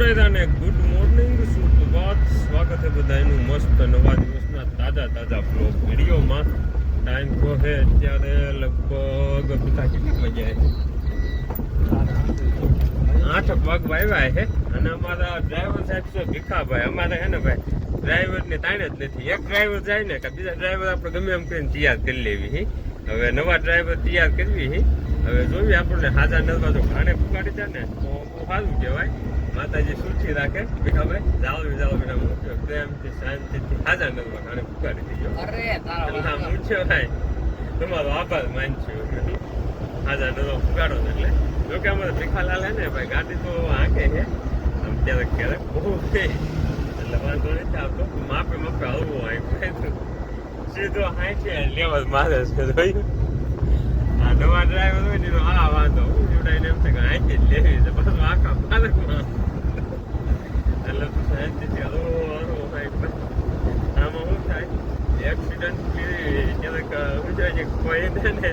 રાયરાને good morning સુપ્રભાત સ્વાગત છે બધાનું મસ્ત નવા દિવસના તાજા તાજા બ્લોગ વિડીયોમાં. ટાઈમ તો છે અત્યારે લગભગ બધા કેટલા વાગ્યા આઠ વાગ વાવ્યા છે. અને અમારા ડ્રાઈવર સાહેબ છે ભીખાભાઈ. અમારે છે ને ભાઈ ડ્રાઈવરની તાણ જ નથી. એક ડ્રાઈવર જાય ને કે બીજા ડ્રાઈવર આપણે ગમે એમ કરીને તૈયાર કરી લેવી હવે નવા ડ્રાઈવર તૈયાર કરવી હવે જોઈએ આપણને હાજર નરવા જો ઘાણે પુગાડી ને તો સારું કહેવાય. માતાજી સૂચી રાખે. ભીખાભાઈ જાળવી જાળવીને મૂક્યો. પ્રેમથી શાંતિથી હાજર નંબર ઘાણે પુકારી દીધો અરે હા તારા મૂછ્યો થાય. તમારો આભાર માનશું હાજર નરવા પુકારો એટલે. જોકે અમારે ભીખાલાલ હે ને ભાઈ ગાડી તો આંકે છે. આમ ક્યારેક ક્યારેક. બહુ છે. એટલે વાંધો નથી આવતો. માપે માપે હલવું આંકે સીધો હાંચે લેવલ મારે છે જોયું? આ નવા ડ્રાઈવર હોય ને આ વાંધો. હું જોડાઈને એમ છે કે હાંચે જ લેવી છે. બધું આખા પાલકમાં એટલે તું શાંતિથી હલવો હલવો ભાઈ આમાં શું થાય? એક્સિડન્ટ ક્યારેક શું થાય છે, કોઈ ને ને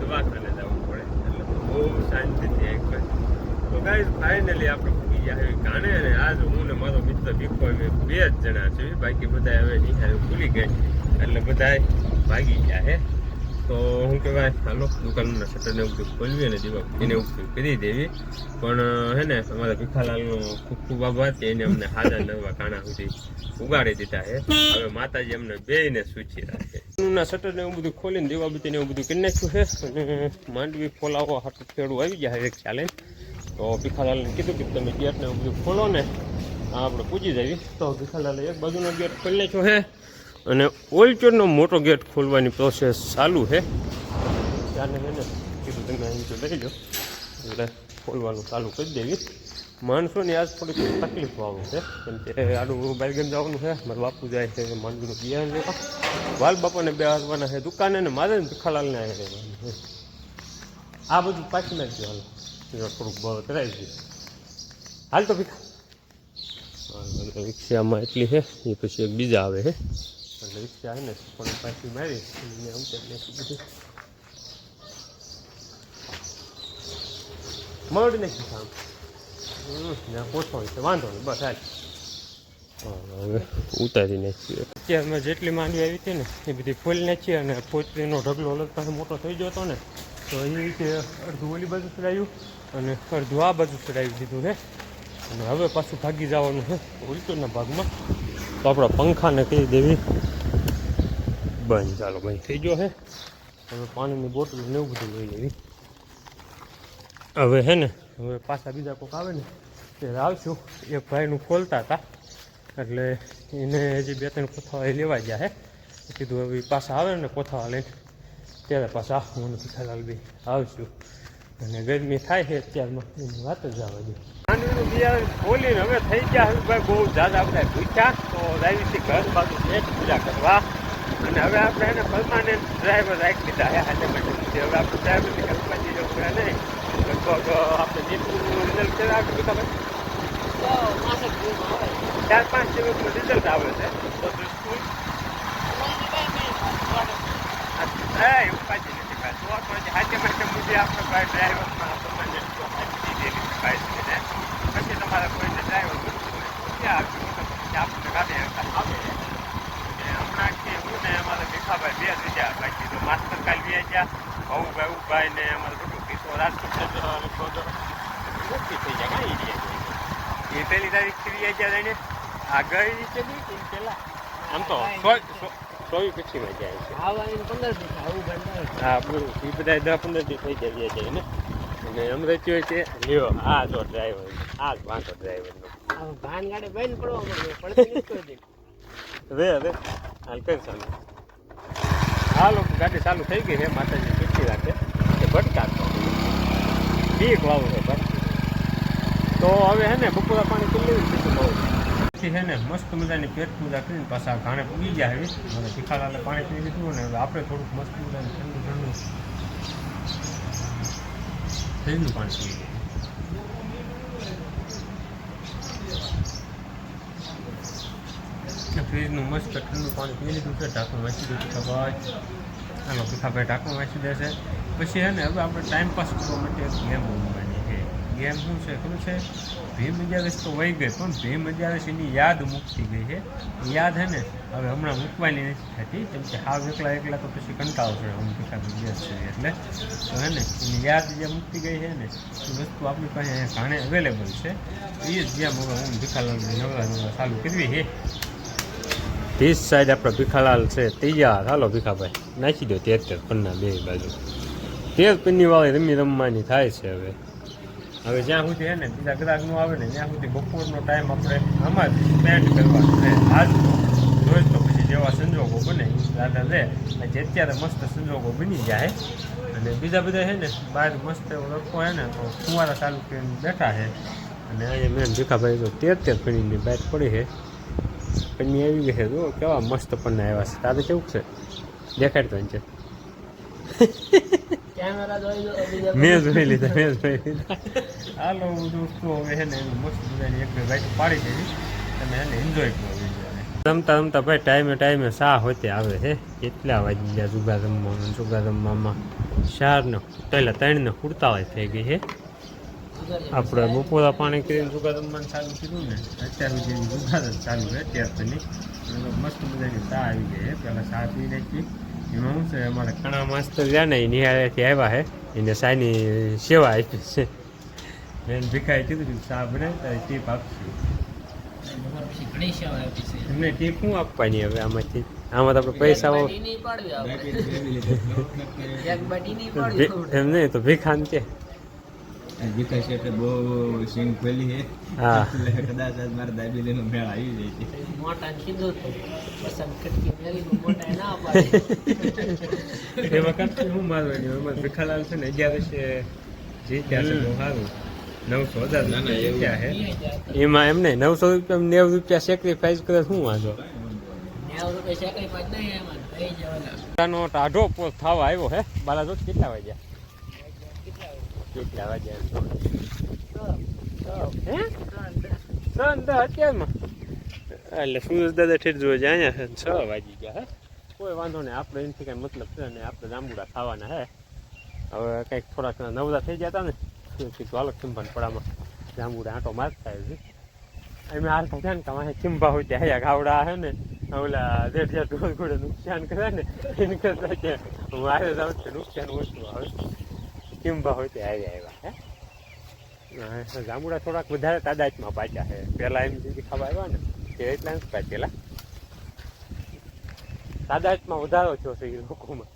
દવાખાને જવું પડે. એટલે બહુ શાંતિથી એક તો ગાઈઝ ફાઇનલી આપણે પૂકી ગયા કાણે ને, આજ હું ને મારો મિત્ર ભીખો બે જ જણા છે બાકી બધા હવે નિહાળ ભૂલી ગઈ એટલે બધા ભાગી ગયા હે. તો હું કહેવાય, હાલો, દુકાનના શટરને એવું ખોલવી અને દીવા એને ઉપયોગ કરી દેવી. પણ હે ને, અમારા ભીખાલાલનો ખૂબ ખૂબ આભાર કે એને અમને હાજર નવા કાણા સુધી ઉગાડી દીધા છે. હવે માતાજી અમને ને સૂચી રાખે. ના શટર ને એવું બધું ખોલીને દીવા બધી એવું બધું કરી નાખ્યું છે. માંડવી ખોલાવો હાટું ખેડું આવી ગયા એક ચાલે તો ભીખાલાલને કીધું કે તમે ગેટ ને એવું બધું ખોલો ને આપણે પૂજી દેવી. તો ભીખાલાલે એક બાજુનો ગેટ ખોલી નાખ્યો છે. અને ઓલચોરનો મોટો ગેટ ખોલવાની પ્રોસેસ ચાલુ છે. ત્યારને એને કીધું તમે અહીં તો લઈ લો એટલે ખોલવાનું ચાલુ કરી દેવી. માણસોની આજ થોડીક તકલીફ આવું છે. કેમ કે આડું બાલગેમ જવાનું છે. મારા બાપુ જાય છે, માંડવીનું બિયારણ લેવા. વાલ બાપાને બે હારવાના છે દુકાને ને મારે ભીખાલાલને છે. આ બધું પાછી નાખજો હાલો. થોડુંક બળ કરાવી દઈએ. હાલ તો ભીખા. રિક્ષામાં એટલી છે, એ પછી એક બીજા આવે છે. એટલે રિક્ષા આવે ને પણ પાછી મારી અને આમ નાખી બધું મળ નાખી કામ ત્યાં પોછો હોય તો વાંધો નહીં બસ હાલ હવે ઉતારી નાખીએ અત્યારમાં જેટલી માંડવી આવી હતી ને એ બધી ફોલી નાખી અને પોતરીનો ઢગલો અલગ પાસે મોટો થઈ ગયો હતો ને તો એ રીતે અડધું ઓલી બાજુ ચડાવ્યું અને અડધું આ બાજુ ચડાવી દીધું ને અને હવે પાછું ભાગી જવાનું છે ઉલટુના ભાગમાં તો આપણા પંખાને કહી દેવી. બંધ, ચાલો ભાઈ, થઈ ગયો છે હવે પાણીની બોટલ ને એવું બધું લઈ લેવી. હવે હે ને, હવે પાછા બીજા કોઈક આવે ને, ત્યારે આવશું. એક ભાઈનું ખોલતા હતા, એટલે એને હજી બે ત્રણ કોથાવા લેવા ગયા હે. કીધું હવે પાછા આવે ને કોથાવા લઈને. ત્યારે પાછા હું ભીખાલાલ બી આવશું. અને ગરમી થાય છે અત્યારમાં, એની વાત જ આવવા દે. માંડવીનું બિયારણ ખોલીને હવે થઈ ગયા ભાઈ, બહુ જાજા બધા પૂછ્યા તો રાવીથી ઘર બાજુ પેટ પૂજા કરવા. અને હવે આપણે એને પરમાનન્ટ ડ્રાઈવર રાખી દીધા હે હાથે માટે. હવે આપણે ડ્રાઈવરની કલ્પનાથી જવું પડે નહીં. લગભગ આપણે નીટનું રિઝલ્ટ છે આપણે ખબર? ચાર પાંચ દિવસનું રિઝલ્ટ આવે છે. તો સ્કૂલ. એવું પાછી નથી પાછું તો પછી હાથે માટે મુજે આપણે ભાઈ ડ્રાઈવરમાં પરમાનન્ટ જોબ આપી દીધેલી છે ભાઈ ને પછી તમારે કોઈને ડ્રાઈવર કરવું હોય તો ત્યાં આવ્યું તો પછી આપણને ગાડી આવે અને હમણાં કે હું ને અમારે ભીખાભાઈ બે જ રહ્યા બાકી તો માસ્ટર કાલ બે ગયા ભાઉભાઈ ઉભાઈ ને અમારે બધું કિશોર રાજકોટ લગભગ થઈ જાય કાંઈ રહ્યા એ પહેલી તારીખથી ગયા રહીને આ ગઈ રીતે નહીં પેલા આમ તો સો- ચોવીસ પછીમાં જાય છે આવવાની પંદર દિવસ આવું હા બરોબર એ બધા દસ પંદર દિવસ થઈ ગયા જાય ને? અને અમરેજ હોય છે. લ્યો આ જો ડ્રાઈવર આ જ વાંધો ડ્રાઈવરનો ભાન ગાડે બંધ પડવા પડે હવે હવે હાલ કઈ ચાલુ હાલો ગાડી ચાલુ થઈ ગઈ છે માતાજી પીછી રાખે એ ભટકાતો. ઠીક વાવું છે ભટકી તો હવે હે ને બપોરા પાણી પી લેવું છે બહુ. પછી છે ને મસ્ત મજાની પેટ પૂજા કરીને પાછા ઘાણે પૂગી ગયા હવે મને ભીખાલાલે પાણી પી લીધું ને હવે આપણે થોડુંક મસ્ત મજાનું ઠંડુ ઠંડુ ફ્રીજનું પાણી પી ફ્રીજનું મસ્ત ઠંડુ પાણી પી લીધું છે ઢાંકણું વાંચી દીધું છે ચાલો ભીખાભાઈ ઢાંકણું વાંચી દેશે પછી હે ને, હવે આપણે ટાઈમ પાસ કરવા માટે એક ગેમ રમવાની છે. ગેમ શું છે? ખબર છે? ભીમ મજાવેશ તો વહી ગઈ. પણ ભીમ અગિયારસ એની યાદ મૂકતી ગઈ છે. યાદ હે ને, હવે હમણાં મૂકવાની નથી થતી. કેમ કે હાવ એકલા એકલા તો પછી કંટાળો છે હું ભીખા દિવસ છે એટલે તો હે ને, એની યાદ જે મૂકતી ગઈ છે ને, એ વસ્તુ આપણી પાસે અહીંયા ઘાણે અવેલેબલ છે. એ જ જેમ હવે હું ભીખાલાલ નવરા નવરા ચાલુ કરવી છે. ત્રીસ સાઈડ આપણો ભીખાલાલ છે. તૈયાર હાલો ભીખાભાઈ, નાખી દો તેર તેર, પન્ના બે બાજુ. તેર પન્ની વાળી રમી રમવાની થાય છે હવે. હવે જ્યાં સુધી હે ને બીજા ગ્રાહકનું આવે ને ત્યાં સુધી બપોરનો ટાઈમ આપણે આમાં જ સ્પેન્ડ કરવાનો છે. આજ રોજ તો પછી જેવા સંજોગો બને, દાદા લે. જે અત્યારે મસ્ત સંજોગો બની જાય. અને બીજા બધા છે ને, બહાર મસ્ત એવો લડકો છે ને, તો કુંવારા ચાલુ કરીને બેઠા છે. અને અહીંયા મેં ભીખાભાઈ તો તેર તેર પણીની બાઇક પડી છે. પન્ની આવી ગઈ છે જો કેવા મસ્ત પન્ના આવ્યા છે. તારે કેવું છે? દેખાડતો છે. મેં જોઈ લીધા મેં જોઈ લીધા. હાલો દોસ્તો હવે છે ને એનું મસ્ત મજાની એક બે બાઈક પાડી દેવી તમે એને એન્જોય કરો રમતા રમતા ભાઈ ટાઈમે ટાઈમે સા હોતે આવે હે. કેટલા વાગી ગયા જુગા રમવામાં જુગા રમવામાં? ચાર ને પહેલાં ત્રણને કુર્તાવાય થઈ ગઈ હે. આપણે બપોરા પાણી કરીને જુગા રમવાનું ચાલુ કીધું ને અત્યાર સુધી જુગા ચાલુ છે અત્યાર સુધી. મસ્ત મજાની સા આવી ગઈ હે પહેલાં સા પી નાખી. એમાં શું છે? અમારે ઘણા માસ્તર રહ્યા ને એ નિહાળેથી આવ્યા છે એને સાની સેવા આપી છે. બેન ભીખાઈ કીધું કે ચા બનાવી તારી ટીપ આપશું. પછી ઘણી સેવા આપી છે. એમને ટીપ શું આપવાની હવે આમાંથી? આમાં તો આપણે પૈસા એક બાટી નહીં પાડવી આપણે. એક બાટી નહીં પાડવી. ભી- એમ નહીં તો ભીખાન છે વિકાસ એટલે બહુ સિંગ ખોલી છે. એટલે કદાચ આજ મારા દાબેલીનો મેળ આવી જાય છે. મોટા કીધું તો. પસંદ ખટકી મેલી મોટા ના પાડે. એમાં મારવાની ભીખાલાલ છે ને અગિયાર છે જીત્યા છે બહુ સારું. નવસો હજાર. જીત્યા છે. એમાં એમ નહીં નવસો રૂપિયા નેવું રૂપિયા સેક્રિફાઈસ કરે શું વાંધો? નેવું રૂપિયા સેક્રિફાઈસ નહીં એમાં થઈ જવાના. તાનો ટાઢો પોસ્ટ થવા આવ્યો હે. બાલા જો કેટલા વાગ્યા? કેટલા દસ અત્યારમાં એટલે સુરેશ દાદા ઠેઠ અહીંયા છ વાગી ગયા હે કોઈ વાંધો નહીં આપણે એનાથી કાંઈ મતલબ છે ને આપણે જાંબુડા ખાવાના હે હવે કંઈક થોડાક નવરા થઈ ગયા હતા ને કીધું હાલો પડામાં જાંબુડા આંટો મારતા આવી એમ હાલતા છે ને તમારે ચિંપા હોય ત્યાં અહીંયા ગાવડા હે ને ઓલા જેઠ જેઠ નુકસાન કરે ને એને કરતા કે મારે છું નુકસાન ઓછું આવે ચિંપા હોય તે આવ્યા આવ્યા હે? જાંબુડા થોડાક વધારે તાદાદમાં પાચ્યા છે. પહેલા એમ જેથી ખાવા આવ્યા ને તે એટલા નથી પાચેલા તાદાદમાં વધારો થયો છે એ લોકોમાં.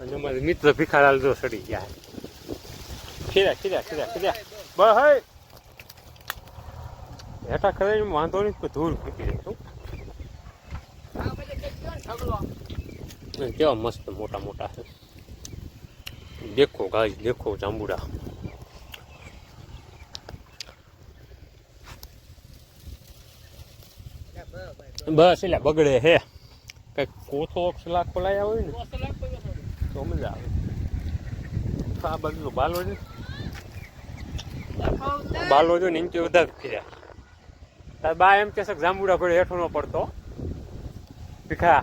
અને અમારે મિત્ર ભિખારાલ જો સડી ગયા. ખીરા ખીરા ખીરા ખીરા બસ હે. હેઠા ખરે વાંધો નહીં ધૂળ ફૂટી જઈશું કેવા મસ્ત મોટા મોટા છે. દેખો ગાય દેખો જાંબુડા બસ એટલે બગડે હે. કંઈક કોથો ઓક્સલા ખોલાયા હોય ને તો મજા આવે. આ બાજુ બાલો છે બાલો જો નીચે વધારે ફેર્યા. તાર બા એમ કે જાંબુડા ભળે હેઠો ન પડતો. ભીખા.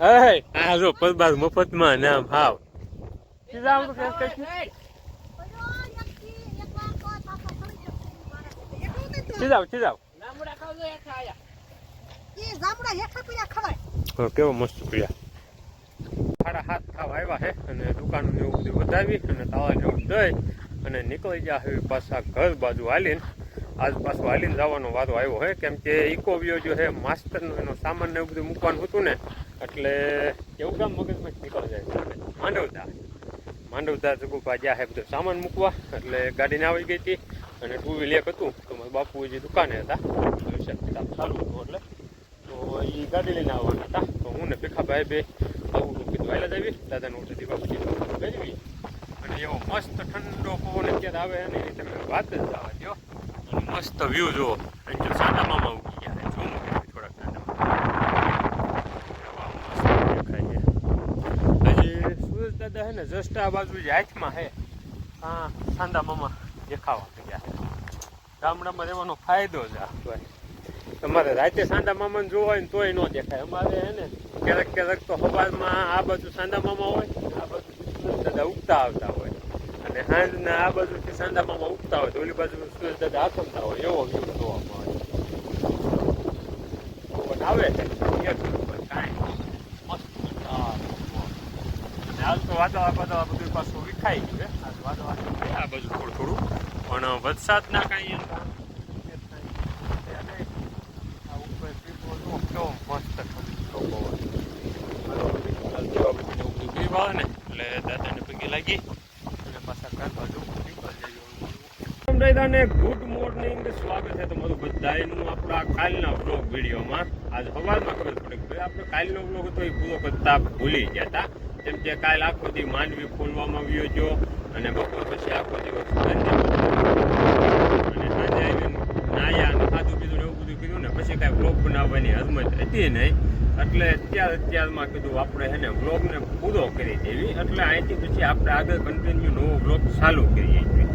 હે આ જો પરબાર મફતમાં નામ હાવ. સીધા આમ તો કઈ કઈ સીધા સીધા લાંબડા ખાવ તો એક કેવો મસ્ત પીડા સાડા હાથ ખાવા આવ્યા છે અને દુકાન ને એવું બધું વધાવી અને તાવા ને એવું દઈ અને નીકળી ગયા હવે પાછા ઘર બાજુ હાલીને. આજ પાછું હાલીને જવાનો વારો આવ્યો હે કેમ કે ઇકો વ્યો જો છે માસ્ટરનો એનો સામાન ને એવું બધું મૂકવાનું હતું ને એટલે એવું કામ મગજમાં નીકળી જાય? માંડવતા. માંડવતા જગુભા જ્યાં છે બધો સામાન મૂકવા. એટલે ગાડીને આવી ગઈ હતી અને ટુ વ્હીલ હતું. તો મારા બાપુ જે દુકાને હતા હિસાબ કિતાબ ચાલુ હતું એટલે. તો એ ગાડી લઈને આવવાના હતા. તો હું ને ભીખાભાઈ બે આવું કીધું વહેલા જ આવી દાદાનું સુધી બાપુજી ભેજવી અને એવો મસ્ત ઠંડો પવન અત્યારે આવે અને તમે વાત જ જવા મસ્ત વ્યૂ જુઓ. સાંડા મામા ઉગી ગયા છે ઝૂમ કરી થોડાક સાંડા દેખાય છે હજી સુરેશ દાદા છે ને જસ્ટ આ બાજુ જે હાથમાં છે હા સાંડા મામા દેખાવા ગયા ગામડામાં રહેવાનો ફાયદો જ આ ભાઈ તમારે રાતે સાંદા મામાને જોવા હોય ને તોય ન દેખાય. અમારે હે ને, ક્યારેક ક્યારેક તો સવારમાં આ બાજુ સાંડા મામા હોય, આ બાજુ દાદા ઉગતા આવતા હોય. અને સાંજના આ બાજુથી સાંડા મામા ઉગતા હોય તો ઓલી બાજુ સૂરજ દાદા આથમતા હોય, એવો વ્યૂ જોવા મળે. પણ આવે છે એક નંબર કાંઈ મસ્ત મજા અને હાલ તો વાદળા વાદળા બધું પાછું વિખાઈ ગયું આજ વાદળા છે, આ બાજુ થોડું થોડું. પણ વરસાદના કાંઈ છે બધાને ગુડ મોર્નિંગ સ્વાગત છે તમારું બધાયનું આપણા કાલના બ્લોગ વિડીયોમાં. આજ સવારમાં ખબર પડે આપણે કાલનો બ્લોગ હતો એ પૂરો કરતા ભૂલી ગયા હતા. જેમ કે કાલ આખો દી માંડવી ફૂલવામાં જો, અને બપોર પછી આખો દિવસ અને સાંજે આવીને નાયા અને ખાધું પીધું એવું બધું કીધું ને, પછી કાંઈ બ્લોગ બનાવવાની હરમત હતી નહીં. એટલે અત્યાર અત્યારમાં કીધું આપણે હે ને બ્લોગને પૂરો કરી દેવી. એટલે અહીંથી પછી આપણે આગળ કન્ટિન્યુ નવો બ્લોગ ચાલુ કરીએ છીએ.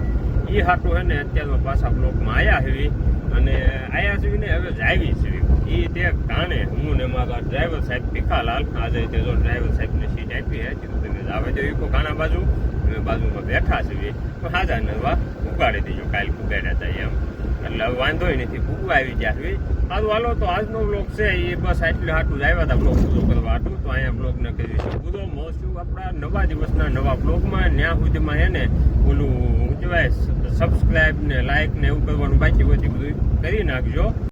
એ હાટું હે ને અત્યારમાં પાછા બ્લોકમાં આવ્યા છીએ અને આવ્યા છે ને હવે જાવી છે એ તે કારણે હું ને મારા ડ્રાઈવર સાહેબ ભીખાલાલ આજે તે જો ડ્રાઈવર સાહેબને સીટ આપી હે કીધું તમે આવે જો ઈકો કાના બાજુ. અમે બાજુમાં બેઠા છીએ. તો હાજા નવા ઉગાડી દેજો, કાલ ઉગાડ્યા હતા એમ. એટલે વાંધો નથી ભૂગવા આવી ગયા છે. સારું હાલો, તો આજનો બ્લોગ છે એ બસ આટલું હાટું જ આવ્યા હતા બ્લોગ પૂરો કરવા હતું તો અહીંયા બ્લોગને કહી દઈશું પૂરો. મોસ્ટ આપણા નવા દિવસના નવા બ્લોગમાં ન્યા સુધીમાં હે ને, ઓલું શું કહેવાય સબસ્ક્રાઈબ ને લાઈક ને એવું કરવાનું બાકી બધી બધું કરી નાખજો.